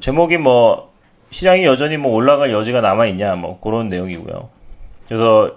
제목이 뭐 시장이 여전히 뭐 올라갈 여지가 남아 있냐 뭐 그런 내용이고요. 그래서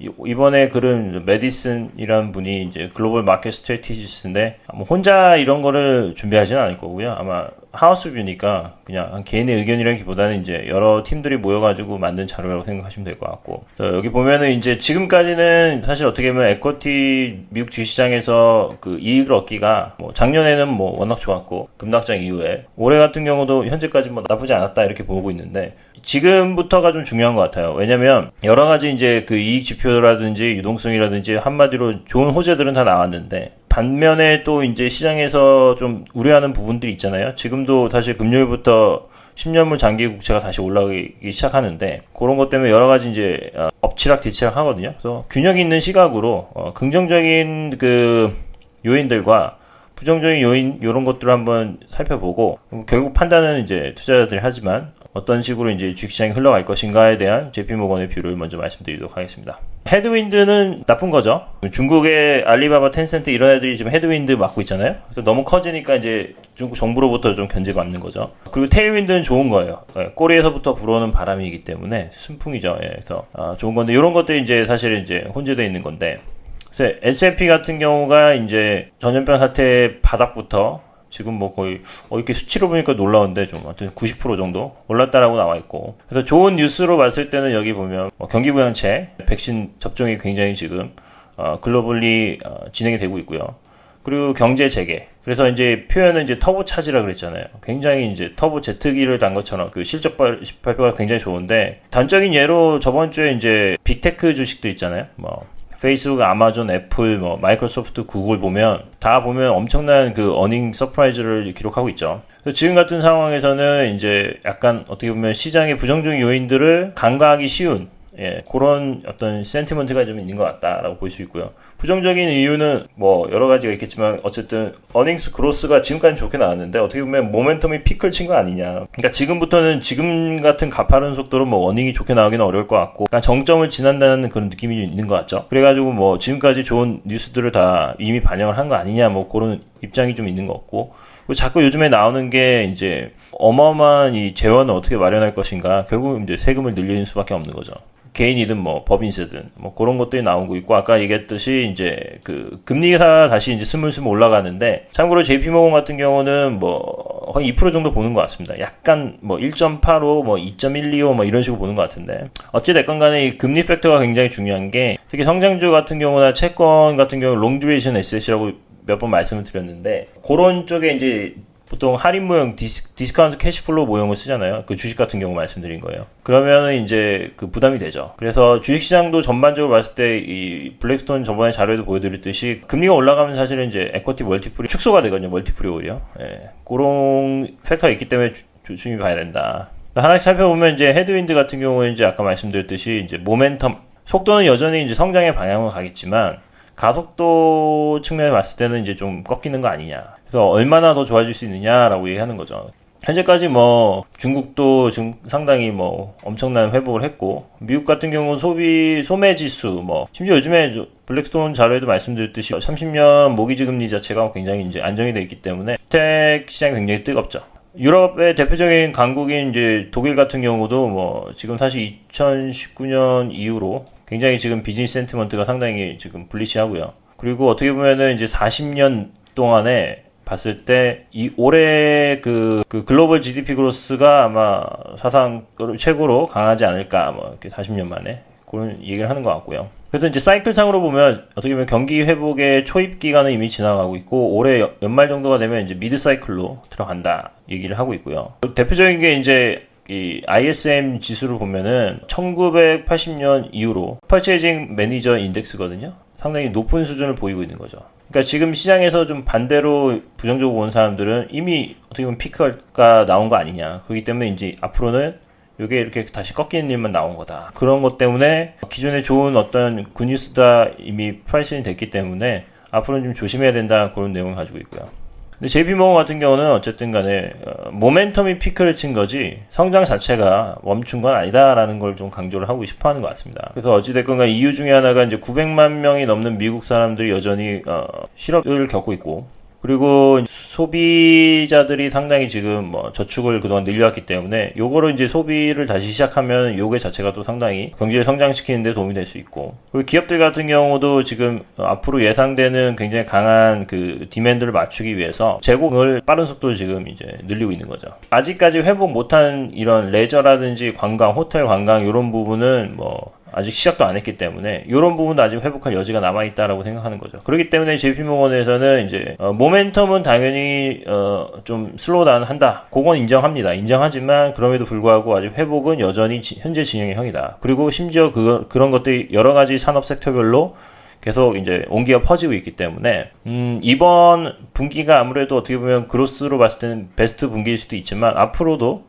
이- 이번에 글은 메디슨이라는 분이 이제 글로벌 마켓 스트레티지스인데 뭐 혼자 이런 거를 준비하지는 않을 거고요. 아마 하우스 뷰니까 그냥 한 개인의 의견이라기보다는 이제 여러 팀들이 모여가지고 만든 자료라고 생각하시면 될 것 같고. 여기 보면은 이제 지금까지는 사실 어떻게 보면 에쿼티 미국 주시장에서 그 이익을 얻기가 뭐 작년에는 뭐 워낙 좋았고 급락장 이후에 올해 같은 경우도 현재까지 뭐 나쁘지 않았다 이렇게 보고 있는데 지금부터가 좀 중요한 것 같아요. 왜냐면 여러 가지 이제 그 이익 지표라든지 유동성이라든지 한마디로 좋은 호재들은 다 나왔는데 반면에 또 이제 시장에서 좀 우려하는 부분들이 있잖아요. 지금도 사실 금요일부터 10년물 장기 국채가 다시 올라가기 시작하는데 그런 것 때문에 여러 가지 이제 어, 엎치락 뒤치락 하거든요. 그래서 균형 있는 시각으로 어, 긍정적인 그 요인들과 부정적인 요인 이런 것들을 한번 살펴보고 음, 결국 판단은 이제 투자자들이 하지만 어떤 식으로 이제 주식시장이 흘러갈 것인가에 대한 JP모건의 뷰를 먼저 말씀드리도록 하겠습니다. 헤드윈드는 나쁜 거죠. 중국의 알리바바, 텐센트 이런 애들이 지금 헤드윈드 맡고 있잖아요. 그래서 너무 커지니까 이제 중국 정부로부터 좀 견제받는 거죠. 그리고 테일윈드는 좋은 거예요. 예, 꼬리에서부터 불어오는 바람이기 때문에 순풍이죠. 예, 그래서 아, 좋은 건데 이런 것들이 이제 사실 이제 혼재되어 있는 건데 S&P 같은 경우가 이제 전염병 사태 바닥부터 지금 뭐 거의 어 이렇게 수치로 보니까 놀라운데 좀 하여튼 90% 정도 올랐다라고 나와 있고 그래서 좋은 뉴스로 봤을 때는 여기 보면 뭐 경기 부양책 백신 접종이 굉장히 지금 어, 글로벌리 어, 진행이 되고 있고요. 그리고 경제 재개. 그래서 이제 표현은 이제 터보 차지라 그랬잖아요. 굉장히 이제 터보 제트기를 단 것처럼 그 실적 발- 발표가 굉장히 좋은데 단적인 예로 저번 주에 이제 빅테크 주식도 있잖아요. 뭐 페이스북, 아마존, 애플, 뭐 마이크로소프트, 구글 보면 다 보면 엄청난 그 어닝 서프라이즈를 기록하고 있죠. 지금 같은 상황에서는 이제 약간 어떻게 보면 시장의 부정적인 요인들을 간과하기 쉬운 예, 그런 어떤 센티먼트가 좀 있는 것 같다라고 볼 수 있고요. 부정적인 이유는 뭐 여러 가지가 있겠지만 어쨌든 어닝스 그로스가 지금까지 좋게 나왔는데 어떻게 보면 모멘텀이 피크를 친거 아니냐. 그러니까 지금부터는 지금 같은 가파른 속도로 뭐 어닝이 좋게 나오기는 어려울 것 같고 그러니까 정점을 지난다는 그런 느낌이 있는 것 같죠. 그래가지고 뭐 지금까지 좋은 뉴스들을 다 이미 반영을 한 거 아니냐 뭐 그런 입장이 좀 있는 것 같고 자꾸 요즘에 나오는 게 이제 어마어마한 이 재원을 어떻게 마련할 것인가 결국 이제 세금을 늘리는 수밖에 없는 거죠. 개인이든 뭐 법인세든 뭐 그런 것들이 나오고 있고 아까 얘기했듯이 이제 그 금리가 다시 이제 스물스물 올라가는데 참고로 JP모건 같은 경우는 뭐 거의 2% 정도 보는 것 같습니다. 약간 뭐 1.85, 뭐 2.125, 뭐 이런 식으로 보는 것 같은데 어찌 됐건 간에 이 금리 팩터가 굉장히 중요한 게 특히 성장주 같은 경우나 채권 같은 경우 롱 듀레이션 에셋이라고 몇 번 말씀을 드렸는데 그런 쪽에 이제 보통 할인 모형 디스, 디스카운트 캐시플로우 모형을 쓰잖아요. 그 주식 같은 경우 말씀드린 거예요. 그러면은 이제 그 부담이 되죠. 그래서 주식 시장도 전반적으로 봤을 때 이 블랙스톤 저번에 자료에도 보여드렸듯이 금리가 올라가면 사실은 이제 에쿼티 멀티플이 축소가 되거든요. 멀티플이 오히려. 예. 그런 팩터가 있기 때문에 주- 조심히 봐야 된다. 하나씩 살펴보면 이제 헤드윈드 같은 경우에 이제 아까 말씀드렸듯이 이제 모멘텀 속도는 여전히 이제 성장의 방향으로 가겠지만 가속도 측면에 봤을 때는 이제 좀 꺾이는 거 아니냐. 그래서 얼마나 더 좋아질 수 있느냐라고 얘기하는 거죠. 현재까지 뭐 중국도 지금 상당히 뭐 엄청난 회복을 했고 미국 같은 경우 소비 소매 지수 뭐 심지어 요즘에 저 블랙스톤 자료에도 말씀드렸듯이 30년 모기지 금리 자체가 굉장히 이제 안정이 돼 있기 때문에 주택 시장이 굉장히 뜨겁죠. 유럽의 대표적인 강국인 이제 독일 같은 경우도 뭐 지금 사실 2019년 이후로 굉장히 지금 비즈니스 센티먼트가 상당히 지금 불리시하고요. 그리고 어떻게 보면은 이제 40년 동안에 봤을 때 이 올해 그, 그 글로벌 GDP 그로스가 아마 사상 최고로 강하지 않을까 뭐 이렇게 40년 만에 그런 얘기를 하는 것 같고요. 그래서 이제 사이클상으로 보면 어떻게 보면 경기 회복의 초입 기간은 이미 지나가고 있고 올해 여- 연말 정도가 되면 이제 미드 사이클로 들어간다 얘기를 하고 있고요. 대표적인 게 이제 이 ISM 지수를 보면은 1980년 이후로 퍼체이징 매니저 인덱스거든요. 상당히 높은 수준을 보이고 있는 거죠. 그러니까 지금 시장에서 좀 반대로 부정적으로 본 사람들은 이미 어떻게 보면 피크가 나온 거 아니냐. 그렇기 때문에 이제 앞으로는 이게 이렇게 다시 꺾이는 일만 나온 거다. 그런 것 때문에 기존에 좋은 어떤 굿뉴스다 이미 프라이싱이 됐기 때문에 앞으로는 좀 조심해야 된다. 그런 내용을 가지고 있고요. 근데 JP모건 같은 경우는 어쨌든 간에 어, 모멘텀이 피크를 친 거지 성장 자체가 멈춘 건 아니다라는 걸 좀 강조를 하고 싶어 하는 것 같습니다. 그래서 어찌됐건 간 이유 중에 하나가 이제 900만 명이 넘는 미국 사람들이 여전히 어, 실업을 겪고 있고 그리고 소비자들이 상당히 지금 뭐 저축을 그동안 늘려왔기 때문에 요거를 이제 소비를 다시 시작하면 요게 자체가 또 상당히 경제를 성장시키는 데 도움이 될 수 있고 그리고 기업들 같은 경우도 지금 앞으로 예상되는 굉장히 강한 그 디맨드를 맞추기 위해서 제공을 빠른 속도로 지금 이제 늘리고 있는 거죠. 아직까지 회복 못한 이런 레저라든지 관광, 호텔 관광 이런 부분은 뭐 아직 시작도 안 했기 때문에 이런 부분도 아직 회복할 여지가 남아 있다라고 생각하는 거죠. 그렇기 때문에 JP모건에서는 이제 어, 모멘텀은 당연히 어, 좀 슬로우다운 한다. 그건 인정합니다. 인정하지만 그럼에도 불구하고 아직 회복은 여전히 지, 현재 진행의 형이다. 그리고 심지어 그 그런 것들이 여러 가지 산업 섹터별로 계속 이제 온기가 퍼지고 있기 때문에 음, 이번 분기가 아무래도 어떻게 보면 그로스로 봤을 때는 베스트 분기일 수도 있지만 앞으로도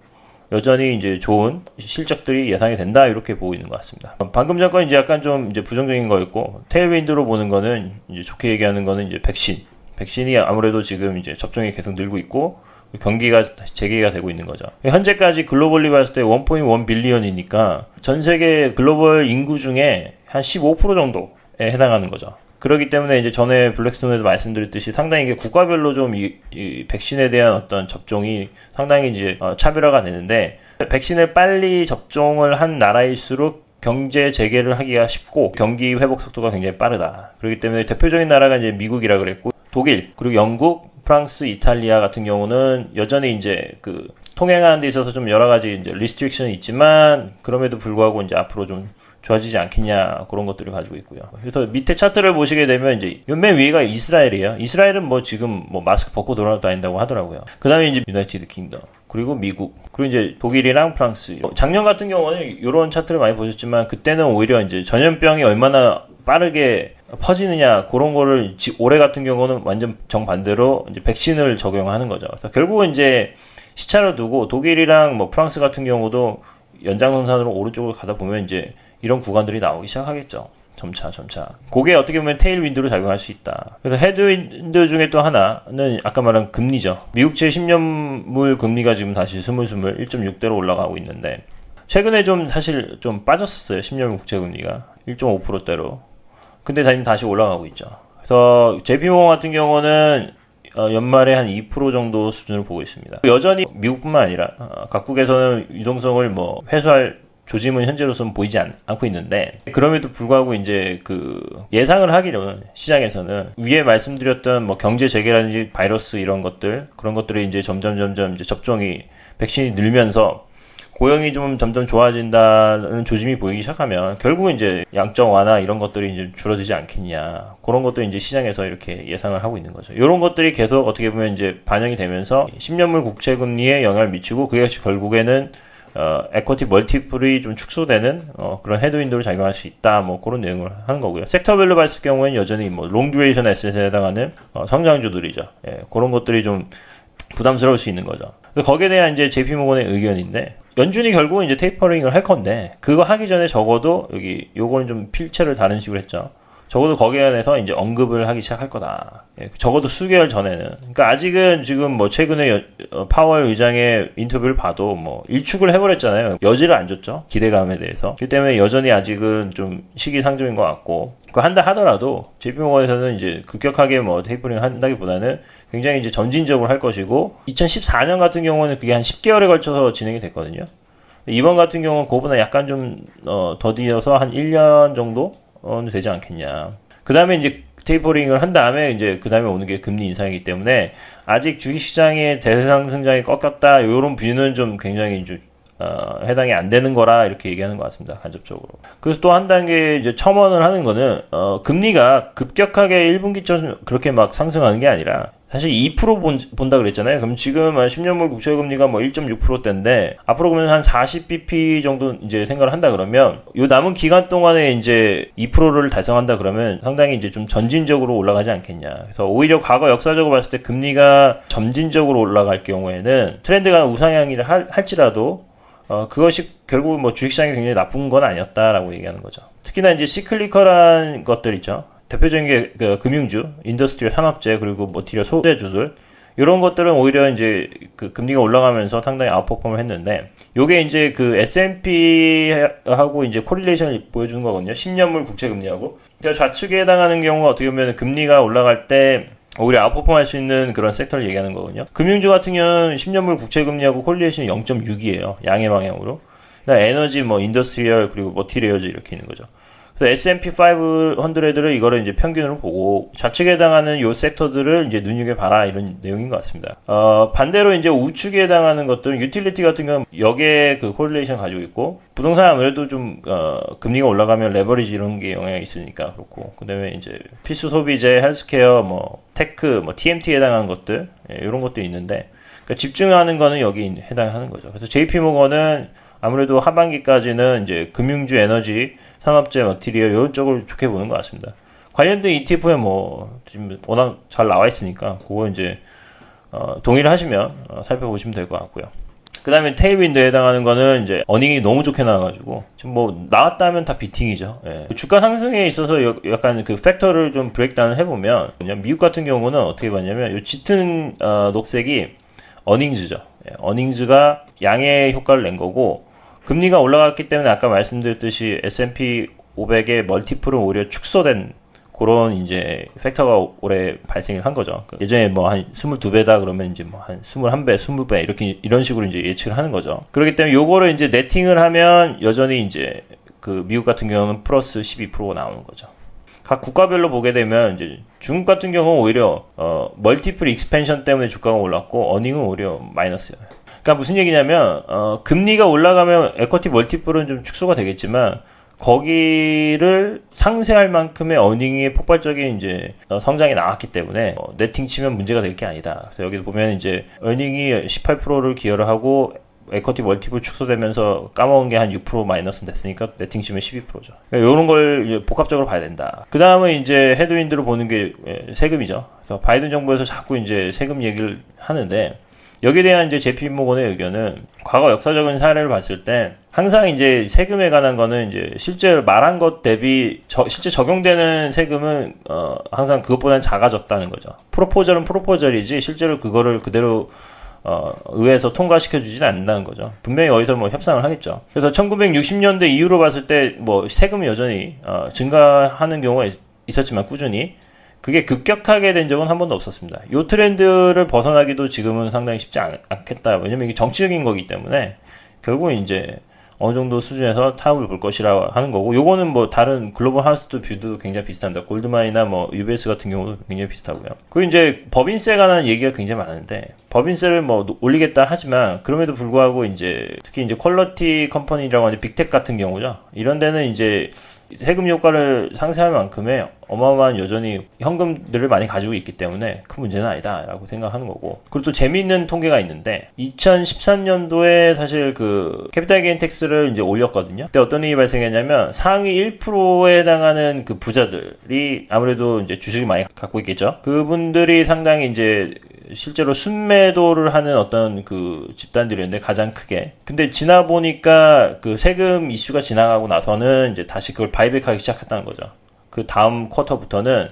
여전히 이제 좋은 실적들이 예상이 된다 이렇게 보고 있는 것 같습니다. 방금 전 건 이제 약간 좀 이제 부정적인 거였고 테일윈드로 보는 거는 이제 좋게 얘기하는 거는 이제 백신. 백신이 아무래도 지금 이제 접종이 계속 늘고 있고 경기가 재개가 되고 있는 거죠. 현재까지 글로벌리 봤을 때 1.1 빌리언이니까 전 세계 글로벌 인구 중에 한 15% 정도에 해당하는 거죠. 그렇기 때문에 이제 전에 블랙스톤에도 말씀드렸듯이 상당히 이게 국가별로 좀 이, 이 백신에 대한 어떤 접종이 상당히 이제 어, 차별화가 되는데 백신을 빨리 접종을 한 나라일수록 경제 재개를 하기가 쉽고 경기 회복 속도가 굉장히 빠르다. 그렇기 때문에 대표적인 나라가 이제 미국이라 그랬고 독일 그리고 영국, 프랑스, 이탈리아 같은 경우는 여전히 이제 그 통행하는 데 있어서 좀 여러 가지 이제 리스트릭션이 있지만 그럼에도 불구하고 이제 앞으로 좀 좋아지지 않겠냐 그런 것들을 가지고 있고요. 그래서 밑에 차트를 보시게 되면 이제 맨 위가 이스라엘이에요. 이스라엘은 뭐 지금 뭐 마스크 벗고 돌아다닌다고 하더라고요. 그다음에 이제 유나이티드 킹덤 그리고 미국 그리고 이제 독일이랑 프랑스. 작년 같은 경우는 이런 차트를 많이 보셨지만 그때는 오히려 이제 전염병이 얼마나 빠르게 퍼지느냐 그런 거를 올해 같은 경우는 완전 정반대로 이제 백신을 적용하는 거죠. 결국은 이제 시차를 두고 독일이랑 뭐 프랑스 같은 경우도 연장선상으로 오른쪽으로 가다 보면 이제 이런 구간들이 나오기 시작하겠죠. 점차 점차. 그게 어떻게 보면 테일 윈드로 작용할 수 있다. 그래서 헤드 윈드 중에 또 하나는 아까 말한 금리죠. 미국제 10년물 금리가 지금 다시 스물스물 1.6대로 올라가고 있는데 최근에 좀 사실 좀 빠졌었어요. 10년물 국채 금리가 1.5%대로. 근데 지금 다시 올라가고 있죠. 그래서 JP모건 같은 경우는 어, 연말에 한 2% 정도 수준을 보고 있습니다. 여전히 미국뿐만 아니라 어, 각국에서는 유동성을 뭐 회수할 조짐은 현재로서는 보이지 않, 고 있는데 그럼에도 불구하고 이제 그 예상을 하기로는 시장에서는 위에 말씀드렸던 뭐 경제 재개라든지 바이러스 이런 것들 그런 것들이 이제 점점 점점 이제 접종이 백신이 늘면서 고용이 좀 점점 좋아진다는 조짐이 보이기 시작하면 결국은 이제 양적 완화 이런 것들이 이제 줄어들지 않겠냐 그런 것도 이제 시장에서 이렇게 예상을 하고 있는 거죠. 이런 것들이 계속 어떻게 보면 이제 반영이 되면서 10년물 국채 금리에 영향을 미치고 그것이 결국에는 어, 에코티 멀티플이 좀 축소되는 어, 그런 헤드 윈도를 작용할 수 있다. 뭐 그런 내용을 하는 거고요. 섹터별로 봤을 경우에는 여전히 뭐 롱듀레이션 에셋에 해당하는 어, 성장주들이죠. 예, 그런 것들이 좀 부담스러울 수 있는 거죠. 거기에 대한 이제 JP 모건의 의견인데 연준이 결국은 이제 테이퍼링을 할 건데 그거 하기 전에 적어도 여기 요거는 좀 필체를 다른 식으로 했죠. 적어도 거기에 대해서 이제 언급을 하기 시작할 거다. 예, 적어도 수개월 전에는. 그러니까 아직은 지금 뭐 최근에 여, 어, 파월 의장의 인터뷰를 봐도 뭐 일축을 해버렸잖아요. 여지를 안 줬죠. 기대감에 대해서. 그 때문에 여전히 아직은 좀 시기상조인 것 같고. 그 한다 하더라도 JP모건에서는 이제 급격하게 뭐 테이퍼링 한다기보다는 굉장히 이제 점진적으로 할 것이고 2014년 같은 경우는 그게 한 10개월에 걸쳐서 진행이 됐거든요. 이번 같은 경우는 그보다 약간 좀 어, 더디어서 한 1년 정도 어, 되지 않겠냐. 그 다음에 이제 테이퍼링을 한 다음에 이제 그 다음에 오는 게 금리 인상이기 때문에 아직 주식시장의 대상승장이 꺾였다 이런 뷰는 좀 굉장히 좀 어, 해당이 안 되는 거라 이렇게 얘기하는 것 같습니다. 간접적으로. 그래서 또 한 단계 이제 첨언을 하는 거는 어, 금리가 급격하게 1분기점 그렇게 막 상승하는 게 아니라 사실 2% 본, 본다 그랬잖아요. 그럼 지금 10년물 국채 금리가 뭐 1.6%대인데 앞으로 그러면 한 40bp 정도 이제 생각을 한다 그러면 요 남은 기간 동안에 이제 2%를 달성한다 그러면 상당히 이제 좀 전진적으로 올라가지 않겠냐. 그래서 오히려 과거 역사적으로 봤을 때 금리가 점진적으로 올라갈 경우에는 트렌드가 우상향이라 할지라도 어, 그것이 결국 뭐 주식시장이 굉장히 나쁜 건 아니었다라고 얘기하는 거죠. 특히나 이제 시클리컬한 것들 있죠. 대표적인 게 그 금융주, 인더스트리얼 산업재 그리고 뭐티리얼 소재주들 이런 것들은 오히려 이제 그 금리가 올라가면서 상당히 아웃퍼폼을 했는데 요게 이제 그 S&P하고 이제 코릴레이션을 보여주는 거거든요. 10년물 국채 금리하고. 그러니까 좌측에 해당하는 경우가 어떻게 보면 금리가 올라갈 때 오히려 아웃퍼폼할 수 있는 그런 섹터를 얘기하는 거거든요. 금융주 같은 경우는 10년물 국채 금리하고 콜리에이션 0.6이에요. 양의 방향으로. 에너지, 뭐 인더스트리얼 그리고 머티리얼즈 이렇게 있는 거죠. 그래서 S&P 500를 이거를 이제 평균으로 보고 좌측에 해당하는 요 섹터들을 이제 눈여겨 봐라 이런 내용인 것 같습니다. 어, 반대로 이제 우측에 해당하는 것들은 유틸리티 같은 경우는 역에 그 콜레이션 가지고 있고 부동산 아무래도 좀 어, 금리가 올라가면 레버리지 이런 게 영향이 있으니까 그렇고 그다음에 이제 필수 소비재, 헬스케어, 뭐 테크, 뭐 TMT에 해당하는 것들 예, 이런 것도 있는데 그러니까 집중하는 거는 여기 해당하는 거죠. 그래서 JP 모건은 아무래도 하반기까지는 이제 금융주 에너지 산업재 머티리얼 이런 쪽을 좋게 보는 것 같습니다. 관련된 ETF에 뭐 지금 워낙 잘 나와 있으니까 그거 이제 어, 동의를 하시면 어, 살펴보시면 될 것 같고요. 그 다음에 테이윈드에 해당하는 거는 이제 어닝이 너무 좋게 나와가지고 지금 뭐 나왔다면 다 비팅이죠. 예. 주가 상승에 있어서 여, 약간 그 팩터를 좀 브레이크다운을 해보면 미국 같은 경우는 어떻게 봤냐면 이 짙은 어, 녹색이 어닝즈죠. 예. 어닝즈가 양의 효과를 낸 거고 금리가 올라갔기 때문에 아까 말씀드렸듯이 S&P 500의 멀티플은 오히려 축소된 그런 이제 팩터가 올해 발생을 한 거죠. 그 예전에 뭐 한 22배다 그러면 이제 뭐 한 21배, 20배 이렇게 이런 식으로 이제 예측을 하는 거죠. 그렇기 때문에 요거를 이제 네팅을 하면 여전히 이제 그 미국 같은 경우는 플러스 12%가 나오는 거죠. 각 국가별로 보게 되면 이제 중국 같은 경우는 오히려 어 멀티플 익스펜션 때문에 주가가 올랐고 어닝은 오히려 마이너스예요. 그러니까 무슨 얘기냐면 어, 금리가 올라가면 에쿼티 멀티플은 좀 축소가 되겠지만 거기를 상쇄할 만큼의 어닝의 폭발적인 이제 어, 성장이 나왔기 때문에 어, 네팅 치면 문제가 될 게 아니다. 그래서 여기 보면 이제 어닝이 18%를 기여를 하고 에쿼티 멀티플 축소되면서 까먹은 게 한 6% 마이너스 됐으니까 네팅 치면 12%죠. 그러니까 이런 걸 복합적으로 봐야 된다. 그 다음에 이제 헤드윈드로 보는 게 예, 세금이죠. 그래서 바이든 정부에서 자꾸 이제 세금 얘기를 하는데 여기에 대한 이제 제피 모건의 의견은 과거 역사적인 사례를 봤을 때 항상 이제 세금에 관한 거는 이제 실제 말한 것 대비 저, 실제 적용되는 세금은 어 항상 그것보다는 작아졌다는 거죠. 프로포절은 프로포절이지 실제로 그거를 그대로 어, 의회에서 통과시켜 주지는 않는다는 거죠. 분명히 어디서 뭐 협상을 하겠죠. 그래서 1960년대 이후로 봤을 때 뭐 세금이 여전히 어, 증가하는 경우가 있었지만 꾸준히 그게 급격하게 된 적은 한 번도 없었습니다. 이 트렌드를 벗어나기도 지금은 상당히 쉽지 않, 겠다 왜냐면 이게 정치적인 거기 때문에 결국 이제 어느 정도 수준에서 타협을 볼 것이라 하는 거고 요거는 뭐 다른 글로벌 하우스도 뷰도 굉장히 비슷합니다. 골드만이나 뭐 UBS 같은 경우도 굉장히 비슷하고요. 그리고 이제 법인세 관한 얘기가 굉장히 많은데 법인세를 뭐 올리겠다 하지만 그럼에도 불구하고 이제 특히 이제 퀄러티 컴퍼니라고 하는 빅텍 같은 경우죠. 이런 데는 이제 세금 효과를 상쇄할 만큼의 어마어마한 여전히 현금들을 많이 가지고 있기 때문에 큰 문제는 아니다라고 생각하는 거고 그리고 또 재미있는 통계가 있는데 2013년도에 사실 그 캐피탈 게인 텍스를 이제 올렸거든요. 그때 어떤 일이 발생했냐면 상위 1%에 해당하는 그 부자들이 아무래도 이제 주식을 많이 갖고 있겠죠. 그분들이 상당히 이제 실제로 순매도를 하는 어떤 그 집단들이었는데 가장 크게. 근데 지나 보니까 그 세금 이슈가 지나가고 나서는 이제 다시 그걸 바이백하기 시작했다는 거죠. 그 다음 쿼터부터는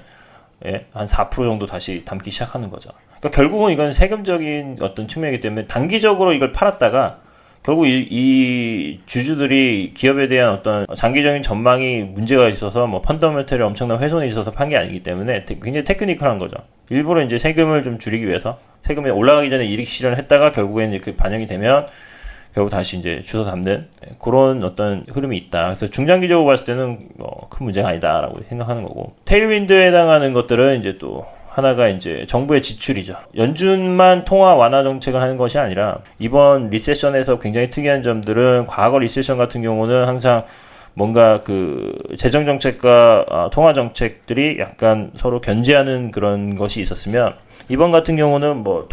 예, 한 4% 정도 다시 담기 시작하는 거죠. 그러니까 결국은 이건 세금적인 어떤 측면이기 때문에 단기적으로 이걸 팔았다가 결국 이, 이, 주주들이 기업에 대한 어떤 장기적인 전망이 문제가 있어서 뭐 펀더멘털이 엄청난 훼손이 있어서 판 게 아니기 때문에 굉장히 테크니컬한 거죠. 일부러 이제 세금을 좀 줄이기 위해서 세금이 올라가기 전에 이익 실현을 했다가 결국에는 이렇게 반영이 되면 결국 다시 이제 주워 담는 그런 어떤 흐름이 있다. 그래서 중장기적으로 봤을 때는 뭐 큰 문제가 아니다라고 생각하는 거고 테일윈드에 해당하는 것들은 이제 또 하나가 이제 정부의 지출이죠. 연준만 통화 완화 정책을 하는 것이 아니라 이번 리세션에서 굉장히 특이한 점들은 과거 리세션 같은 경우는 항상 뭔가 그 재정 정책과 아, 통화 정책들이 약간 서로 견제하는 그런 것이 있었으면 이번 같은 경우는 뭐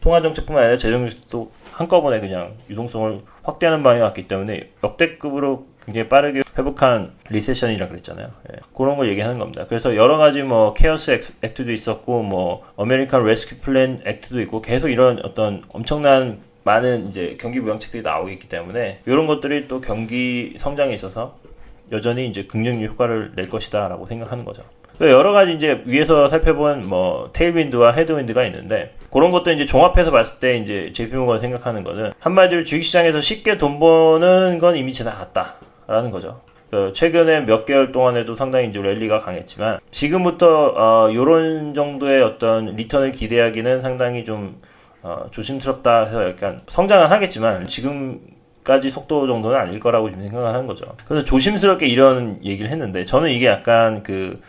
통화 정책뿐만 아니라 재정 정책도 한꺼번에 그냥 유동성을 확대하는 방향이 왔기 때문에 역대급으로 굉장히 빠르게 회복한 리세션이라 그랬잖아요. 예. 그런 걸 얘기하는 겁니다. 그래서 여러 가지 뭐 케어스 액트도 있었고 뭐 어메리칸 레스큐 플랜 액트도 있고 계속 이런 어떤 엄청난 많은 이제 경기 부양책들이 나오기 때문에 이런 것들이 또 경기 성장에 있어서 여전히 이제 긍정적 효과를 낼 것이다라고 생각하는 거죠. 여러 가지 이제 위에서 살펴본 뭐 테일윈드와 헤드윈드가 있는데 그런 것도 이제 종합해서 봤을 때 이제 JP모가 생각하는 거는 한마디로 주식시장에서 쉽게 돈 버는 건 이미 지나갔다라는 거죠. 그 최근에 몇 개월 동안에도 상당히 이제 랠리가 강했지만 지금부터 어, 이런 정도의 어떤 리턴을 기대하기는 상당히 좀 어, 조심스럽다 해서 약간 성장은 하겠지만 지금 까지 속도 정도는 아닐 거라고 지금 생각하는 거죠. 그래서 조심스럽게 이런 얘기를 했는데 저는 이게 약간 그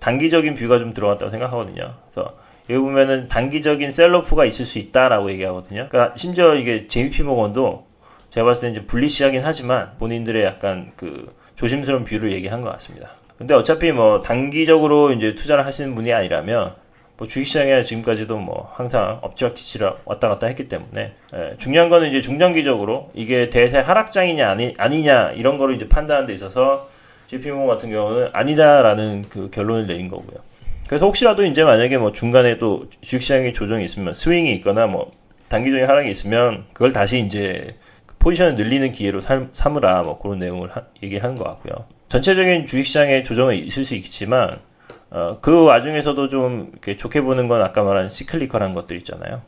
단기적인 뷰가 좀 들어갔다고 생각하거든요. 그래서 여기 보면은 단기적인 셀러프가 있을 수 있다라고 얘기하거든요. 그러니까 심지어 이게 JP 모건도 제가 봤을 때 이제 불리시하긴 하지만 본인들의 약간 그 조심스러운 뷰를 얘기한 것 같습니다. 근데 어차피 뭐 단기적으로 이제 투자를 하시는 분이 아니라면 뭐 주식시장에 지금까지도 뭐 항상 엎치락뒤치락 왔다 갔다 했기 때문에 예, 중요한 거는 이제 중장기적으로 이게 대세 하락장이냐 아니, 아니냐 이런 거를 이제 판단하는 데 있어서 JP모건 같은 경우는 아니다라는 그 결론을 내린 거고요. 그래서 혹시라도 이제 만약에 뭐 중간에 또 주식시장에 조정이 있으면 스윙이 있거나 뭐 단기적인 하락이 있으면 그걸 다시 이제 포지션을 늘리는 기회로 삼, 삼으라 뭐 그런 내용을 하, 얘기하는 것 같고요. 전체적인 주식시장에 조정은 있을 수 있지만 어, 그 와중에서도 좀 좋게 보는 건 아까 말한 시클리컬한 것들 있잖아요.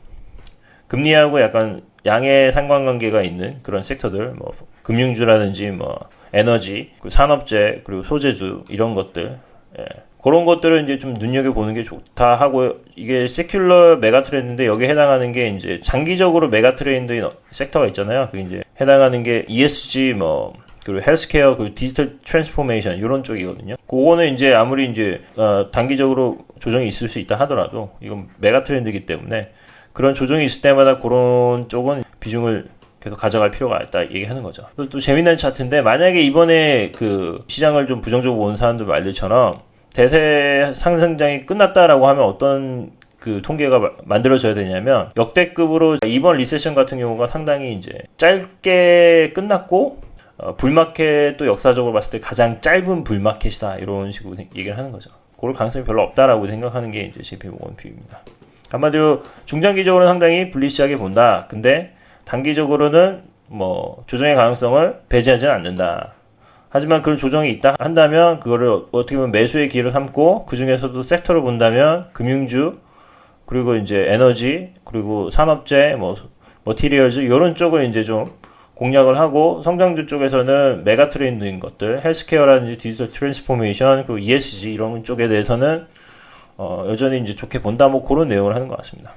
금리하고 약간 양의 상관관계가 있는 그런 섹터들, 뭐 금융주라든지 뭐 에너지, 그 산업재 그리고 소재주 이런 것들, 예. 그런 것들을 이제 좀 눈여겨 보는 게 좋다 하고 이게 세큘러 메가 트렌드인데 여기에 해당하는 게 이제 장기적으로 메가 트렌드인 섹터가 있잖아요. 그게 이제 해당하는 게 ESG 뭐 그리고 헬스케어, 그 디지털 트랜스포메이션 이런 쪽이거든요. 그거는 이제 아무리 이제 어, 단기적으로 조정이 있을 수 있다 하더라도 이건 메가 트렌드이기 때문에 그런 조정이 있을 때마다 그런 쪽은 비중을 계속 가져갈 필요가 있다 얘기하는 거죠. 또, 또 재미난 차트인데 만약에 이번에 그 시장을 좀 부정적으로 본 사람들 말들처럼 대세 상승장이 끝났다라고 하면 어떤 그 통계가 마- 만들어져야 되냐면 역대급으로 이번 리세션 같은 경우가 상당히 이제 짧게 끝났고 어, 불마켓 또 역사적으로 봤을 때 가장 짧은 불마켓이다 이런 식으로 생- 얘기를 하는 거죠. 그럴 가능성이 별로 없다라고 생각하는 게 이제 JP 모건 뷰입니다. 한마디로 중장기적으로는 상당히 불리시하게 본다. 근데 단기적으로는 뭐 조정의 가능성을 배제하지는 않는다. 하지만 그런 조정이 있다 한다면 그거를 어떻게 보면 매수의 기회로 삼고 그 중에서도 섹터를 본다면 금융주 그리고 이제 에너지 그리고 산업재 뭐 머티리얼즈 이런 쪽을 이제 좀 공략을 하고 성장주 쪽에서는 메가 트렌드인 것들 헬스케어라든지 디지털 트랜스포메이션 그리고 ESG 이런 쪽에 대해서는 어, 여전히 이제 좋게 본다 뭐 그런 내용을 하는 것 같습니다.